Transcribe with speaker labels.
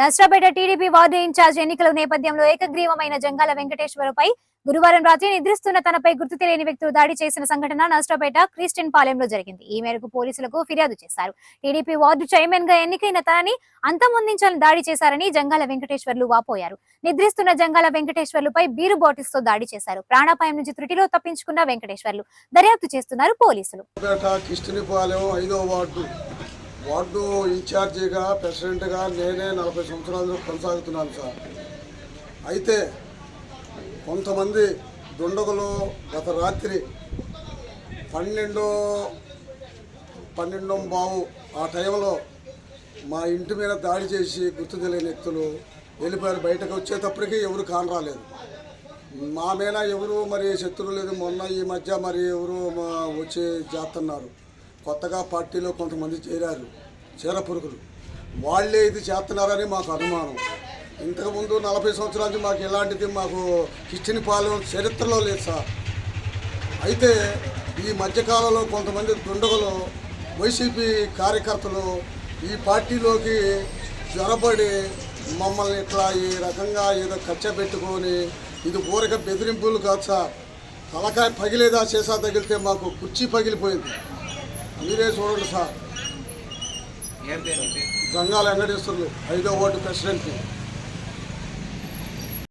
Speaker 1: నష్టపేట TDP ward incharge ఎన్నికల నేపథ్యంలో ఏకగ్రీవమైన జంగాల వెంకటేశ్వరపై గురువారం రాత్రి నిద్రిస్తున్న తనపై గుర్తు తెలియని వ్యక్తులు దాడి చేసిన సంఘటన నష్టపేట క్రిస్టియన్ పాలెంలో జరిగింది. ఈ మేరకు పోలీసులకు ఫిర్యాదు చేశారు. టీడీపీ వార్డు చైర్మన్గా ఎన్నికైన తనని అంతమొందించాలని దాడి చేశారని జంగాల వెంకటేశ్వర్లు వాపోయారు. నిద్రిస్తున్న జంగాల వెంకటేశ్వర్లుపై బీరు బాటిల్స్తో దాడి చేశారు. ప్రాణాపాయం నుంచి త్రుటిలో తప్పించుకున్న వెంకటేశ్వర్లు దర్యాప్తు చేస్తున్నారు పోలీసులు.
Speaker 2: వార్డు ఇన్ఛార్జిగా ప్రెసిడెంట్గా నేనే నలభై సంవత్సరాలు కొనసాగుతున్నాను సార్. అయితే కొంతమంది దుండగులు గత రాత్రి పన్నెండో పన్నెండో బావు ఆ టైంలో మా ఇంటి మీద దాడి చేసి గుర్తు తెలియని వ్యక్తులు వెళ్ళిపోయారు. బయటకు వచ్చేటప్పటికీ ఎవరు కానరాలేదు మా మీద ఎవరు మరి శత్రువు లేదు. మొన్న ఈ మధ్య మరి ఎవరు మా- వచ్చి చేస్తున్నారు కొత్తగా పార్టీలో కొంతమంది చేరారు చీరపురుగులు. వాళ్ళే ఇది చేస్తున్నారని మాకు అనుమానం. ఇంతకుముందు నలభై సంవత్సరాల నుంచి మాకు ఎలాంటిది మాకు కిచ్చిన పాలెం చరిత్రలో లేదు సార్. అయితే ఈ మధ్యకాలంలో కొంతమంది దుండగులు వైసీపీ కార్యకర్తలు ఈ పార్టీలోకి జ్వరపడి మమ్మల్ని ఇట్లా ఈ రకంగా ఏదో ఖర్చు పెట్టుకొని ఇది ఊరక బెదిరింపులు కాదు సార్. తలకాయ పగిలేదా చేసా తగిలితే మాకు కుర్చీ పగిలిపోయింది. మీరే చూడండి సార్. గంగాల వెంకటేశ్వర్లు ఐదో వార్డు ప్రెసిడెంట్